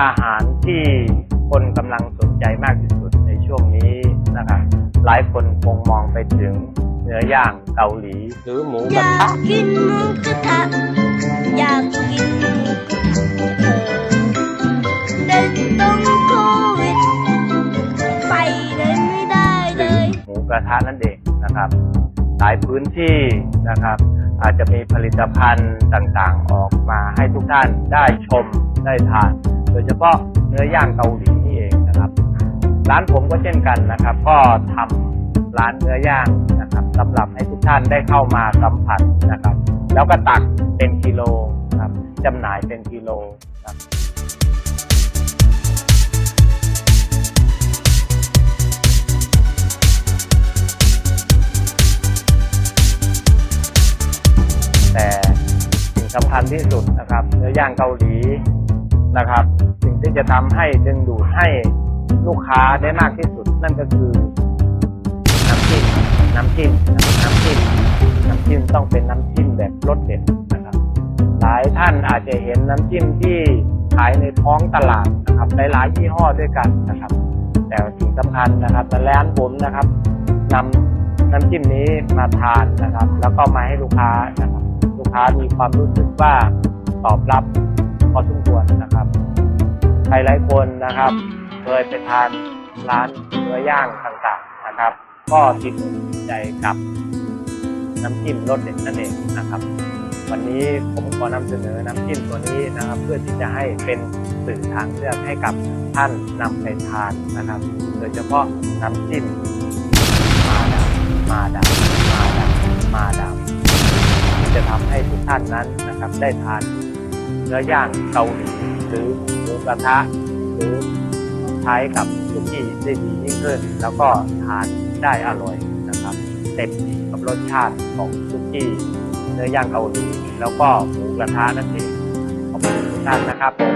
อาหารที่คนกำลังสนใจมากที่สุดในช่วงนี้นะครับหลายคนคงมองไปถึงเนื้อย่างเกาหลี หรือหมูอกระยาทะกกินหมูกระทะอยากกินหมูกระทะเด็กต้องโควิดไปเลยไม่ได้เลยหมูกระทะนั่นเองนะครับ หลายพื้นที่นะครับ อาจจะมีผลิตภัณฑ์ต่างๆออกมาให้ทุกท่านได้ชมได้ทาน โดยเฉพาะเนื้อย่างเกาหลีนี่เองนะครับ ร้านผมก็เช่นกันนะครับ ก็ทำร้านเนื้อย่างนะครับสำหรับให้ทุกท่านได้เข้ามาสัมผัสนะครับ แล้วก็ตักเป็นกิโลครับจำหน่ายเป็นกิโลครับแต่สิ่งสำคัญที่สุดนะครับเนื้อย่างเกาหลี นะครับสิ่งที่จะทำให้ดึงดูดให้ลูกค้าได้มากที่สุด นั่นก็คือ น้ำจิ้มน้ำจิ้มน้ำจิ้มน้ำจิ้มต้องเป็นน้ำจิ้มแบบรสเด็ดนะครับหลายท่านอาจจะเห็นน้ำจิ้มที่ขายในท้องตลาดนะครับหลายๆยี่ห้อด้วยกันนะครับ แต่สิ่งสำคัญนะครับในร้านผมนะครับนำน้ำจิ้มนี้มาทานนะครับ แล้วก็มาให้ลูกค้านะครับ ลูกค้ามีความรู้สึกว่าตอบรับพอสมควรนะครับ รหลายคนนะครับ เคยไปทานร้านเนื้อย่างต่างๆนะครับ ก็ติดอกติดใจกับน้ำจิ้มรสเด็ดนั่นเองนะครับ วันนี้ผมขอนำเสนอน้ำจิ้มตัวนี้นะครับ เพื่อที่จะให้เป็นสื่อทางเลือกให้กับท่านนำไปทานนะครับ โดยเฉพาะน้ำจิ้มมาดามมาดามมาดามมาดามที่จะทำให้ทุกท่านนั้นนะครับ ได้ทานเนื้อย่างเกาหลีหรือหมู กระทะหรือใช้กับสุกี้ได้ดียิ่งขึ้น แล้วก็ทานได้อร่อยนะครับเต็มกับรสชาติของสุกี้เนื้อย่างเกาหลีแล้วก็หมูกระทะนั่นเองขอบคุณทุกท่านนะครับผม